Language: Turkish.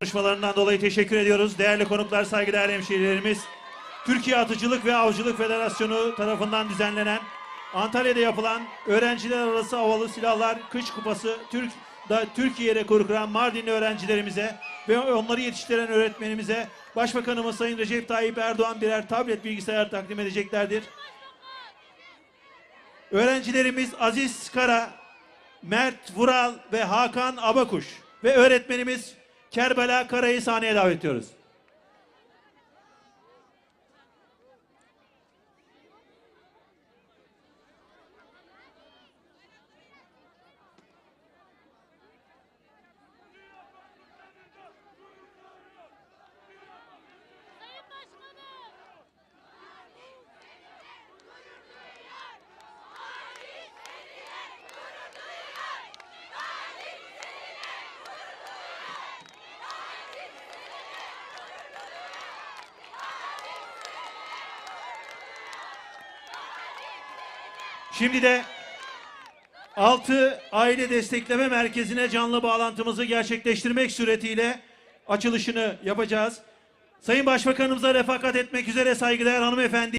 Konuşmalarından dolayı teşekkür ediyoruz. Değerli konuklar, saygıdeğer hemşehrilerimiz. Türkiye Atıcılık ve Avcılık Federasyonu tarafından düzenlenen Antalya'da yapılan öğrenciler arası havalı silahlar kış kupası Türk da Türkiye rekoru kıran Mardinli öğrencilerimize ve onları yetiştiren öğretmenimize Başbakanımız Sayın Recep Tayyip Erdoğan birer tablet bilgisayar takdim edeceklerdir. Öğrencilerimiz Aziz Kara, Mert Vural ve Hakan Abakuş ve öğretmenimiz Kerbela Kara'yı sahneye davet ediyoruz. Şimdi de 6 Aile Destekleme Merkezi'ne canlı bağlantımızı gerçekleştirmek suretiyle açılışını yapacağız. Sayın Başbakanımıza refakat etmek üzere saygıdeğer hanımefendi